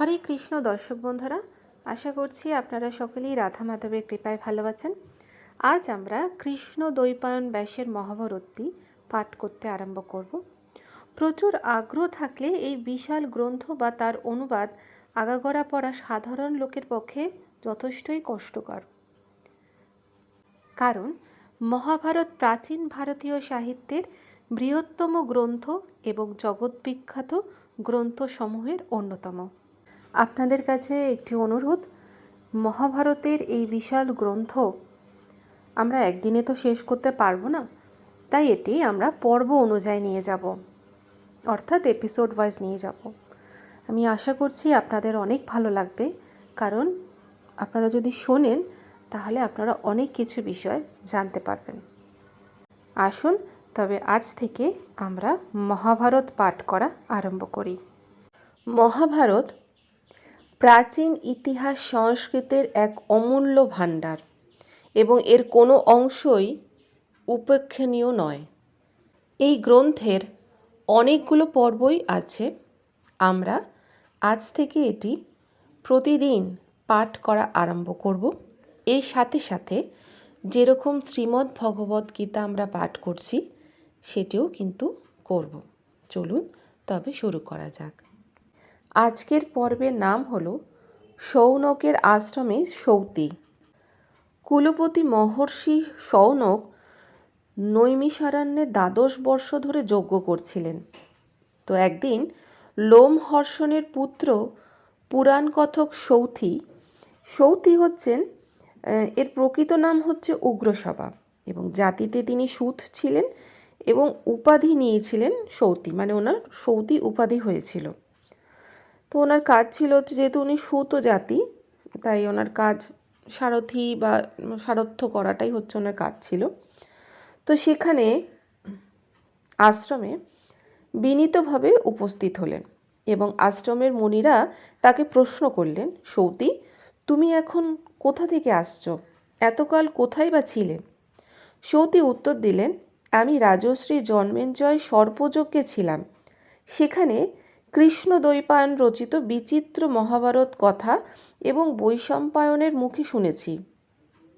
হরে কৃষ্ণ দর্শক বন্ধুরা, আশা করছি আপনারা সকলেই রাধা মাধবের কৃপায় ভালো আছেন। আজ আমরা কৃষ্ণ দ্বৈপায়ন ব্যাসের মহাভারতটি পাঠ করতে আরম্ভ করব। প্রচুর আগ্রহ থাকলে এই বিশাল গ্রন্থ বা তার অনুবাদ আগাগোড়া পড়া সাধারণ লোকের পক্ষে যথেষ্টই কষ্টকর। কারণ, মহাভারত প্রাচীন ভারতীয় সাহিত্যের বৃহত্তম গ্রন্থ এবং জগৎবিখ্যাত গ্রন্থসমূহের অন্যতম। আপনাদের কাছে একটি অনুরোধ, মহাভারতের এই বিশাল গ্রন্থ আমরা একদিনে তো শেষ করতে পারব না, তাই এটি আমরা পর্ব অনুযায়ী নিয়ে যাব, অর্থাৎ এপিসোড ওয়াইজ নিয়ে যাব। আমি আশা করছি আপনাদের অনেক ভালো লাগবে, কারণ আপনারা যদি শোনেন, তাহলে আপনারা অনেক কিছু বিষয় জানতে পারবেন। আসুন, তবে আজ থেকে আমরা মহাভারত পাঠ করা আরম্ভ করি। মহাভারত প্রাচীন ইতিহাস সংস্কৃতের এক অমূল্য ভাণ্ডার এবং এর কোনো অংশই উপেক্ষণীয় নয়। এই গ্রন্থের অনেকগুলো পর্বই আছে। আমরা আজ থেকে এটি প্রতিদিন পাঠ করা আরম্ভ করব। এর সাথে সাথে যেরকম শ্রীমদ্ ভগবদ্ গীতা আমরা পাঠ করছি, সেটিও কিন্তু করব। চলুন তবে শুরু করা যাক। আজকের পর্বের নাম হল সৌনকের আশ্রমে সৌতি। কুলপতি মহর্ষি সৌনক নৈমিষারণ্যে দ্বাদশ বর্ষ ধরে যজ্ঞ করছিলেন। তো একদিন লোমহর্ষণের পুত্র পুরাণ কথক সৌথি সৌথি হচ্ছেন এর প্রকৃত নাম হচ্ছে উগ্রসভা এবং জাতিতে তিনি সুত ছিলেন এবং উপাধি নিয়েছিলেন সৌতি মানে ওনার সৌতি উপাধি হয়েছিল। তো ওনার কাজ ছিল যেহেতু উনি সুত জাতি, তাই ওনার কাজ সারথি বা সারথ্য করাটাই হচ্ছে ওনার কাজ ছিল। তো সেখানে আশ্রমে বিনীতভাবে উপস্থিত হলেন এবং আশ্রমের মুনিরা তাকে প্রশ্ন করলেন, সৌতি, তুমি এখন কোথা থেকে আসছো? এতকাল কোথায় বা ছিলে? সৌতি উত্তর দিলেন, আমি রাজশ্রী জন্মেঞ্জয় সর্পযজ্ঞে ছিলাম। সেখানে কৃষ্ণ দ্বৈপায়ন রচিত বিচিত্র মহাভারত কথা এবং বৈশম্পায়নের মুখে শুনেছি।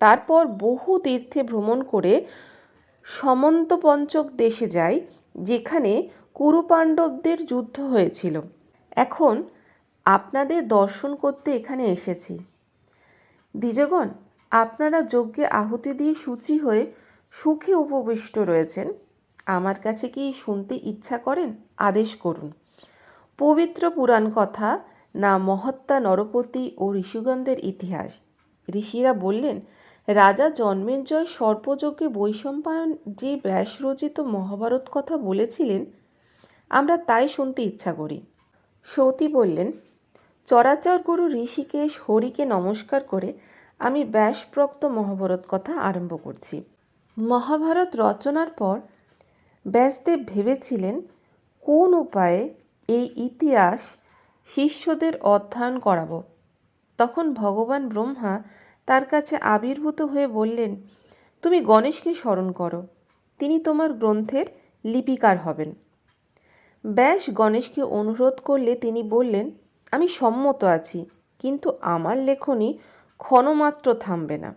তারপর বহু তীর্থে ভ্রমণ করে সমন্ত পঞ্চক দেশে যাই, যেখানে কুরুপাণ্ডবদের যুদ্ধ হয়েছিল। এখন আপনাদের দর্শন করতে এখানে এসেছি। দ্বিজগণ, আপনারা যজ্ঞে আহুতি দিয়ে সূচি হয়ে সুখে উপবিষ্ট রয়েছেন। আমার কাছে কি শুনতে ইচ্ছা করেন? আদেশ করুন। পবিত্র পুরাণ কথা না মহত্তা নরপতি ও ঋষিগণদের ইতিহাস। ঋষিরা বললেন, রাজা জন্মেঞ্জয় সর্পযজ্ঞে বৈশম্পায়ন যে ব্যাস রচিত মহাভারত কথা বলেছিলেন, আমরা তাই শুনতে ইচ্ছা করি। সৌতি বললেন, চরাচর গুরু ঋষিকেশ হরিকে নমস্কার করে আমি ব্যাসপ্রক্ত মহাভারত কথা আরম্ভ করছি। মহাভারত রচনার পর ব্যাসদেব ভেবেছিলেন, কোন উপায়ে এই ইতিহাস শিষ্যদের অধ্যয়ন করাব। তখন ভগবান ব্রহ্মা তার কাছে আবির্ভূত হয়ে বললেন, তুমি গণেশকে স্মরণ করো, তিনি তোমার গ্রন্থের লিপিকার হবেন। ব্যাস গণেশকে অনুরোধ করলে তিনি বললেন, আমি সম্মত আছি, কিন্তু আমার লেখনী ক্ষণমাত্র থামবে না।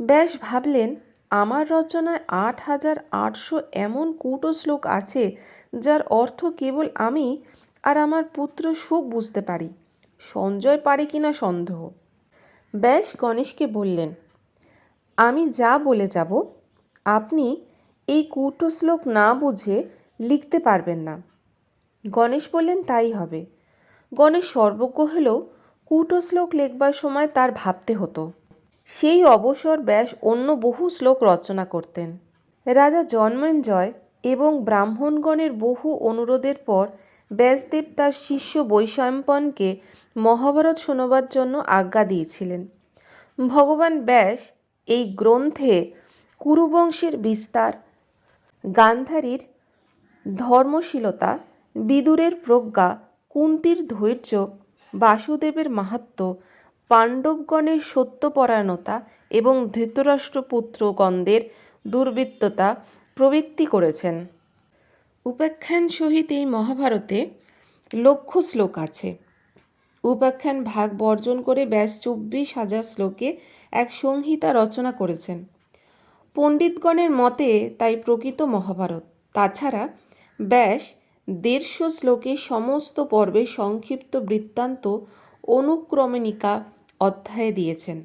ব্যাস ভাবলেন, আমার রচনায় আট হাজার আটশো এমন কূটো শ্লোক আছে যার অর্থ কেবল আমি আর আমার পুত্র সুখ বুঝতে পারি। সঞ্জয় পারে কিনা সন্দেহ। ব্যাস গণেশকে বললেন, আমি যা বলে যাব, আপনি এই কূটো শ্লোক না বুঝে লিখতে পারবেন না। গণেশ বললেন, তাই হবে। গণেশ সর্বজ্ঞ হলেও কূটো শ্লোক লেখবার সময় তার ভাবতে হতো। সেই অবসর ব্যাস অন্য বহু শ্লোক রচনা করতেন। রাজা জন্মেঞ্জয় এবং ব্রাহ্মণগণের বহু অনুরোধের পর ব্যাসদেব তার শিষ্য বৈশাম্পনকে মহাভারত শোনাবার জন্য আজ্ঞা দিয়েছিলেন। ভগবান ব্যাস এই গ্রন্থে কুরুবংশের বিস্তার, গান্ধারীর ধর্মশীলতা, বিদুরের প্রজ্ঞা, কুন্তির ধৈর্য, বাসুদেবের মাহাত্ম্য পাণ্ডবগণের সত্যপরায়ণতা এবং ধৃতরাষ্ট্রপুত্রগণদের দুর্বৃত্ততা প্রবৃত্তি করেছেন। উপাখ্যান সহিত এই মহাভারতে লক্ষ শ্লোক আছে। উপাখ্যান ভাগ বর্জন করে ব্যাস চব্বিশ হাজার শ্লোকে এক সংহিতা রচনা করেছেন। পণ্ডিতগণের মতে তাই প্রকৃত মহাভারত। তাছাড়া ব্যাস দেড়শো শ্লোকে সমস্ত পর্বে সংক্ষিপ্ত বৃত্তান্ত অনুক্রমণিকা অধ্যায়ে দিয়েছেন।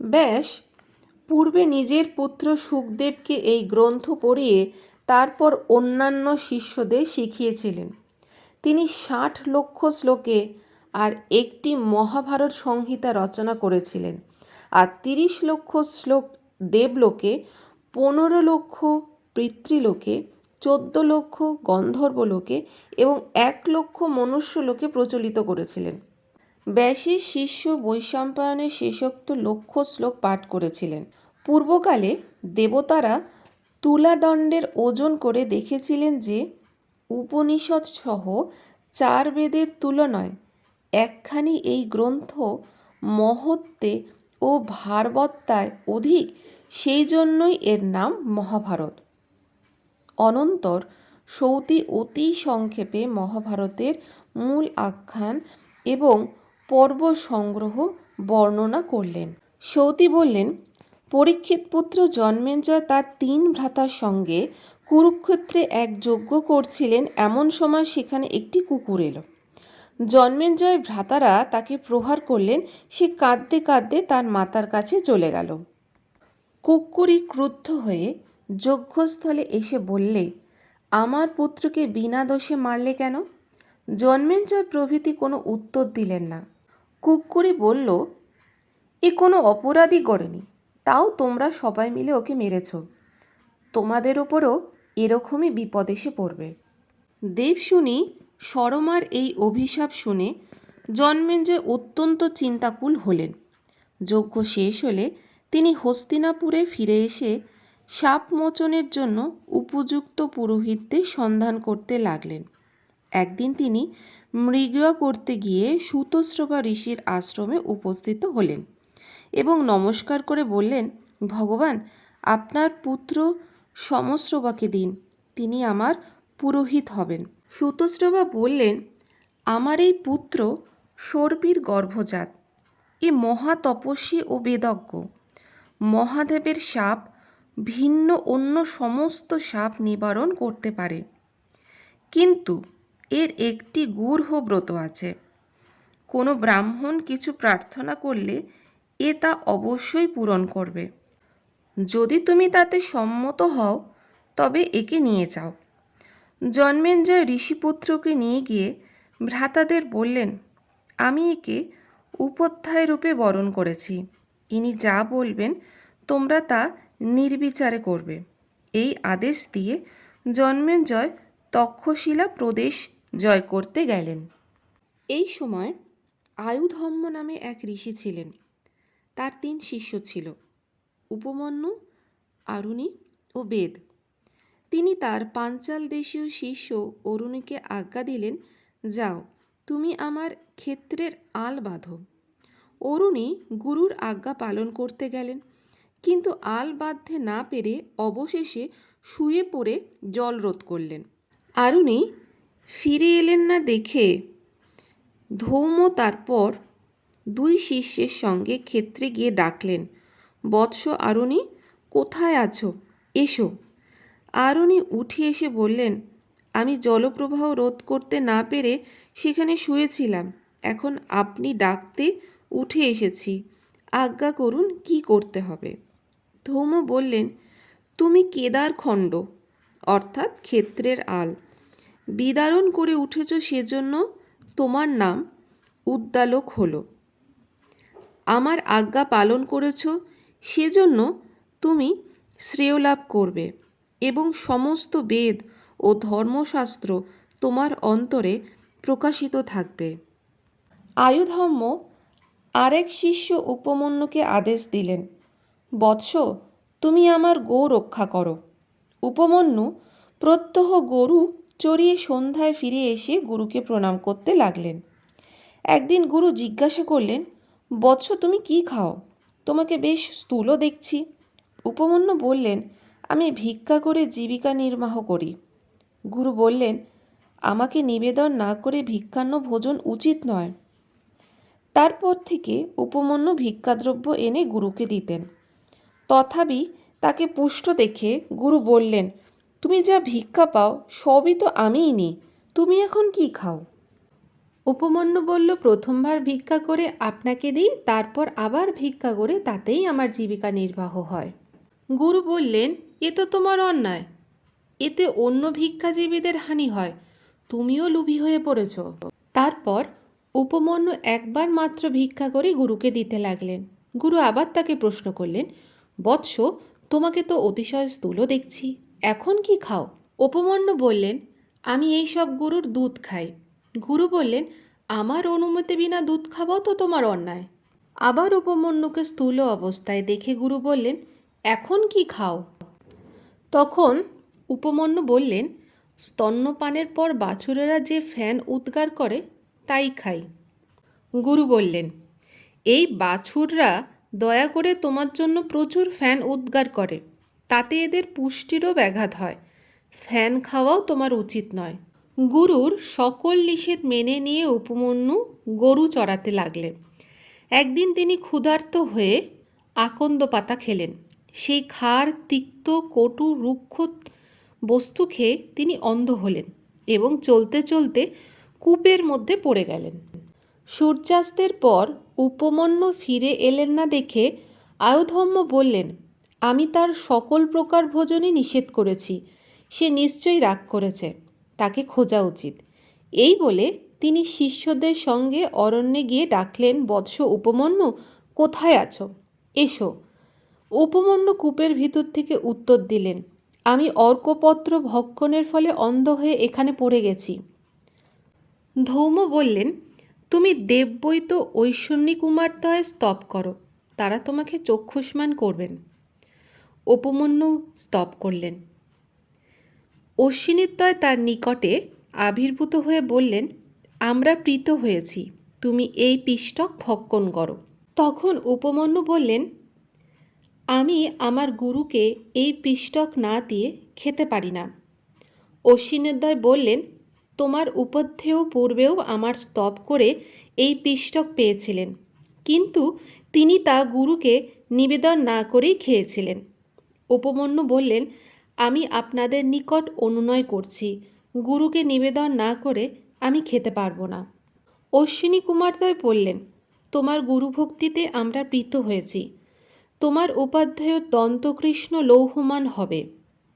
ব্যাস পূর্বে নিজের পুত্র সুখদেবকে এই গ্রন্থ পড়িয়ে তারপর অন্যান্য শিষ্যদের শিখিয়েছিলেন। তিনি ষাট লক্ষ শ্লোকে আর একটি মহাভারত সংহিতা রচনা করেছিলেন আর তিরিশ লক্ষ শ্লোক দেবলোকে, পনেরো লক্ষ পিতৃলোকে, চোদ্দ লক্ষ গন্ধর্বলোকে এবং এক লক্ষ মনুষ্যলোকে প্রচলিত করেছিলেন। ব্যাসের শিষ্য বৈশম্পায়নের শেষোক্ত লক্ষ শ্লোক পাঠ করেছিলেন। পূর্বকালে দেবতারা তুলাদণ্ডের ওজন করে দেখেছিলেন যে উপনিষদ সহ চার বেদের তুলনায় একখানি এই গ্রন্থ মহত্বে ও ভারবত্তায় অধিক, সেই জন্যই এর নাম মহাভারত। অনন্তর সৌতি অতি সংক্ষেপে মহাভারতের মূল আখ্যান এবং পর্ব সংগ্রহ বর্ণনা করলেন। সৌতি বললেন, পরীক্ষিত পুত্র জন্মেঞ্জয় তার তিন ভ্রাতার সঙ্গে কুরুক্ষেত্রে এক যজ্ঞ করছিলেন, এমন সময় সেখানে একটি কুকুর এলো। জন্মেঞ্জয় ভ্রাতারা তাকে প্রহার করলেন, সে কাঁদতে কাঁদতে তার মাতার কাছে চলে গেল। কুক্কুরি ক্রুদ্ধ হয়ে যজ্ঞস্থলে এসে বললে, আমার পুত্রকে বিনা দোষে মারলে কেন? জন্মেঞ্জয় প্রভৃতি কোনো উত্তর দিলেন না। কুক্কুরি বলল, এ কোনো অপরাধই করেনি। তাও তোমরা সবাই মিলে ওকে মেরেছ। তোমাদের ওপরও এরকমই বিপদ এসে পড়বে। দেব শুনি সরমার এই অভিশাপ শুনে জন্মেঞ্জয় অত্যন্ত চিন্তাকুল হলেন। যজ্ঞ শেষ হলে তিনি হস্তিনাপুরে ফিরে এসে সাপ মোচনের জন্য উপযুক্ত পুরোহিতদের সন্ধান করতে লাগলেন। একদিন তিনি মৃগয়া করতে গিয়ে সুতস্রবা ঋষির আশ্রমে উপস্থিত হলেন এবং নমস্কার করে বললেন, ভগবান, আপনার পুত্র সমস্রবাকে দিন, তিনি আমার পুরোহিত হবেন। সুতস্রবা বললেন, আমার এই পুত্র সর্বির গর্ভজাত, এ মহা তপস্বী ও বেদজ্ঞ। মহাদেবের সাপ ভিন্ন অন্য সমস্ত সাপ নিবারণ করতে পারে। কিন্তু এর একটি গূঢ় ব্রত আছে। কোনো ব্রাহ্মণ কিছু প্রার্থনা করলে এ তা অবশ্যই পূরণ করবে। যদি তুমি তাতে সম্মত হও, তবে একে নিয়ে যাও। জন্মেঞ্জয় ঋষিপুত্রকে নিয়ে গিয়ে ভ্রাতাদের বললেন, আমি একে উপাধ্যায় রূপে বরণ করেছি। ইনি যা বলবেন, তোমরা তা নির্বিচারে করবে। এই আদেশ দিয়ে জন্মেঞ্জয় তক্ষশিলা প্রদেশ জয় করতে গেলেন। এই সময় আয়ুধম্ম নামে এক ঋষি ছিলেন। তার তিন শিষ্য ছিল, উপমন্যু, আরুণি ও বেদ। তিনি তার পাঞ্চাল দেশীয় শিষ্য অরুণীকে আজ্ঞা দিলেন, যাও, তুমি আমার ক্ষেত্রের আল বাঁধো। অরুণী গুরুর আজ্ঞা পালন করতে গেলেন, কিন্তু আল বাঁধতে না পেরে অবশেষে শুয়ে পড়ে জল রোধ করলেন। আরুণী ফিরে এলেন না দেখে ধৌম তারপর দুই শিষ্যের সঙ্গে ক্ষেত্রে গিয়ে ডাকলেন, বৎস আরুণী, কোথায় আছো? এসো। আরুণী উঠে এসে বললেন, আমি জলপ্রবাহ রোধ করতে না পেরে সেখানে শুয়েছিলাম। এখন আপনি ডাকতে উঠে এসেছি। আজ্ঞা করুন কি করতে হবে? ধৌম বললেন, তুমি কেদার খণ্ড অর্থাৎ ক্ষেত্রের আল। বিদারণ করে উঠেছ সেজন্য তোমার নাম উদ্দালক হলো। আমার আজ্ঞা পালন করেছ, সেজন্য তুমি শ্রেয় লাভ করবে এবং সমস্ত বেদ ও ধর্মশাস্ত্র তোমার অন্তরে প্রকাশিত থাকবে। আয়ুধর্ম আরেক শিষ্য উপমন্যুকে আদেশ দিলেন, বৎস, তুমি আমার গো রক্ষা করো। উপমন্যু, প্রত্যহ গরু চড়িয়ে সন্ধ্যায় ফিরে এসে গুরুকে প্রণাম করতে লাগলেন। একদিন গুরু জিজ্ঞাসা করলেন, বৎস, তুমি কি খাও? তোমাকে বেশ স্থূল দেখছি। উপমন্যু বললেন, আমি ভিক্ষা করে জীবিকা নির্বাহ করি। গুরু বললেন, আমাকে নিবেদন না করে ভিক্ষান্ন ভোজন উচিত নয়। তারপর থেকে উপমন্যু ভিক্ষাদ্রব্য এনে গুরুকে দিতেন। তথাপি তাকে পুষ্ট দেখে গুরু বললেন তুমি যা ভিক্ষা পাও, সবই তো আমিই নিই। তুমি এখন কি খাও? উপমন্যু বলল, প্রথমবার ভিক্ষা করে আপনাকে দিই, তারপর আবার ভিক্ষা করে তাতেই আমার জীবিকা নির্বাহ হয়। গুরু বললেন, এ তো তোমার অন্যায়। এতে অন্য ভিক্ষাজীবীদের হানি হয়। তুমিও লুভি হয়ে পড়েছ। তারপর উপমন্যু একবার মাত্র ভিক্ষা করে গুরুকে দিতে লাগলেন। গুরু আবার তাকে প্রশ্ন করলেন, বৎস, তোমাকে তো অতিশয় স্থূল দেখছি। এখন কি খাও? উপমন্যু বললেন, আমি এই সব গুরুর দুধ খাই। গুরু বললেন, আমার অনুমতি বিনা দুধ খাওয়াও তো তোমার অন্যায়। আবার উপমন্যুকে স্থূল অবস্থায় দেখে গুরু বললেন, এখন কি খাও? তখন উপমন্যু বললেন, স্তন্যপানের পর বাছুরেরা যে ফ্যান উদ্গার করে, তাই খাই। গুরু বললেন, এই বাছুররা দয়া করে তোমার জন্য প্রচুর ফ্যান উদ্গার করে। তাতে এদের পুষ্টিরও ব্যাঘাত হয়। ফ্যান খাওয়াও তোমার উচিত নয়। গুরুর সকল নিষেধ মেনে নিয়ে উপমন্যু গরু চড়াতে লাগলেন। একদিন তিনি ক্ষুধার্ত হয়ে আকন্দ পাতা খেলেন। সেই খার, তিক্ত, কটু, রুক্ষ বস্তু খেয়ে তিনি অন্ধ হলেন এবং চলতে চলতে কূপের মধ্যে পড়ে গেলেন। সূর্যাস্তের পর উপমন্যু ফিরে এলেন না দেখে আয়ুধম্য বললেন আমি তার সকল প্রকার ভোজনই নিষেধ করেছি। সে নিশ্চয়ই রাগ করেছে। তাকে খোঁজা উচিত। এই বলে তিনি শিষ্যদের সঙ্গে অরণ্যে গিয়ে ডাকলেন, বৎস উপমন্যু, কোথায় আছো? এসো। উপমন্যু কূপের ভিতর থেকে উত্তর দিলেন, আমি অর্কপত্র ভক্ষণের ফলে অন্ধ হয়ে এখানে পড়ে গেছি। ধৌম বললেন, তুমি দেববৈত ঐশ্বন্যী কুমারদ্বয় স্তব করো, তারা তোমাকে চক্ষুষ্মান করবেন। উপমন্যু স্তব করলেন। অশ্বিনীদ্বয় তার নিকটে আবির্ভূত হয়ে বললেন, আমরা প্রীত হয়েছি, তুমি এই পিষ্টক ভক্ষণ করো। তখন উপমন্যু বললেন, আমি আমার গুরুকে এই পিষ্টক না দিয়ে খেতে পারি না। অশ্বিনোদয় বললেন, তোমার উপধ্যেয় পূর্বেও আমার স্তব করে এই পিষ্টক পেয়েছিলেন, কিন্তু তিনি তা গুরুকে নিবেদন না করেই খেয়েছিলেন। উপমন্যু বললেন, আমি আপনাদের নিকট অনুনয় করছি। গুরুকে নিবেদন না করে আমি খেতে পারব না। অশ্বিনী কুমারদ্বয় বললেন, তোমার গুরুভক্তিতে আমরা প্রীত হয়েছি। তোমার উপাধ্যায় দন্তকৃষ্ণ লৌহমান হবে।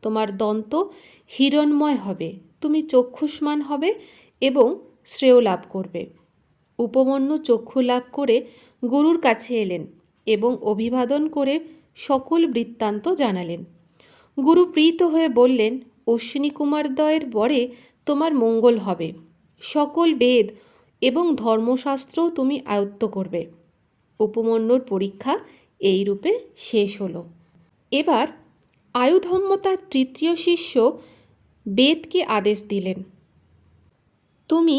তোমার দন্ত হিরণময় হবে। তুমি চক্ষুষ্মান হবে এবং শ্রেয় লাভ করবে। উপমন্যু চক্ষু লাভ করে গুরুর কাছে এলেন এবং অভিবাদন করে সকল বৃত্তান্ত জানালেন। গুরু প্রীত হয়ে বললেন, অশ্বিনী কুমারদ্বয়ের বরে তোমার মঙ্গল হবে। সকল বেদ এবং ধর্মশাস্ত্রও তুমি আয়ত্ত করবে। উপমন্যুর পরীক্ষা এই রূপে শেষ হলো। এবার আয়ুধম্য তার তৃতীয় শিষ্য বেদকে আদেশ দিলেন, তুমি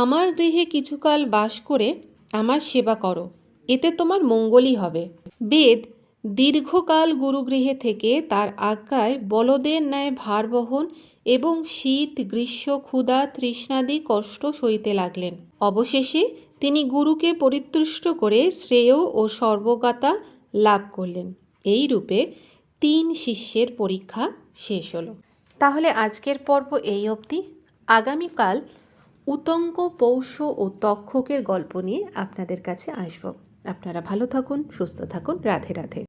আমার গৃহে কিছুকাল বাস করে আমার সেবা করো, এতে তোমার মঙ্গলই হবে। বেদ দীর্ঘকাল গুরুগৃহে থেকে তার আজ্ঞায় বলদের ন্যায় ভার বহন এবং শীত, গ্রীষ্ম, ক্ষুধা, তৃষ্ণাদি কষ্ট সইতে লাগলেন। অবশেষে তিনি গুরুকে পরিতুষ্ট করে শ্রেয় ও সর্বগাতা লাভ করলেন। এই রূপে তিন শিষ্যের পরীক্ষা শেষ হলো। তাহলে আজকের পর্ব এই অবধি। আগামীকাল উতঙ্ক পৌষ ও তক্ষকের গল্প নিয়ে আপনাদের কাছে আসব। আপনারা ভালো থাকুন, সুস্থ থাকুন। রাধে রাধে।